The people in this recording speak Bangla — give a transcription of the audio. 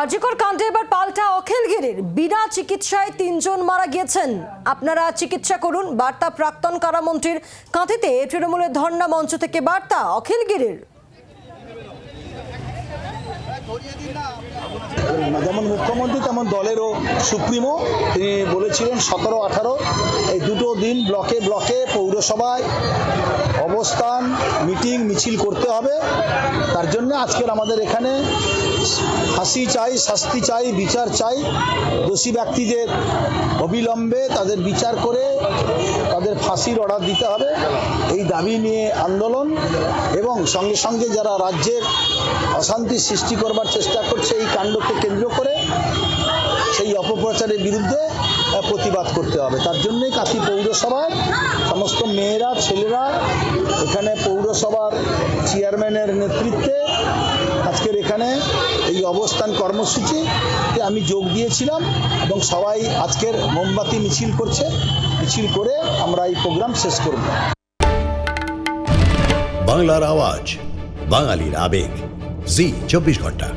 আর্যিকর কাণ্ডে এবার পাল্টা অখিলগিরির বিনা চিকিৎসায় তিনজন মারা গিয়েছেন। আপনারা চিকিৎসা করুন, বার্তা প্রাক্তন কারামন্ত্রীর কাঁথিতে। তৃণমূলের ধর্ণা মঞ্চ থেকে বার্তা অখিলগিরির যেমন মুখ্যমন্ত্রী, তেমন দলেরও সুপ্রিমো। তিনি বলেছিলেন সতেরো, আঠারো, এই দুটো দিন ব্লকে ব্লকে পৌরসভায় অবস্থান, মিটিং, মিছিল করতে হবে। তার জন্য আজকের আমাদের এখানে ফাঁসি চাই, শাস্তি চাই, বিচার চাই। দোষী ব্যক্তিদের অবিলম্বে তাদের বিচার করে তাদের ফাঁসির অর্ডার দিতে হবে। এই দাবি নিয়ে আন্দোলন এবং সঙ্গে সঙ্গে যারা রাজ্যের অশান্তি সৃষ্টি করবার চেষ্টা করছে, এই কাণ্ডকে কেন্দ্র করে সেই অপপ্রচারের বিরুদ্ধে প্রতিবাদ করতে হবে। তার জন্যই কাশি পৌরসভার সমস্ত মেয়েরা, ছেলেরা, এখানে পৌরসভার চেয়ারম্যানের নেতৃত্বে অবস্থান কর্মসূচিতে আমি যোগ দিয়েছিলাম এবং সবাই আজকের মোমবাতি মিছিল করছে। মিছিল করে আমরা এই প্রোগ্রাম শেষ করব। বাংলার আওয়াজ, বাঙালির আবেগ। জি, চব্বিশ ঘণ্টা।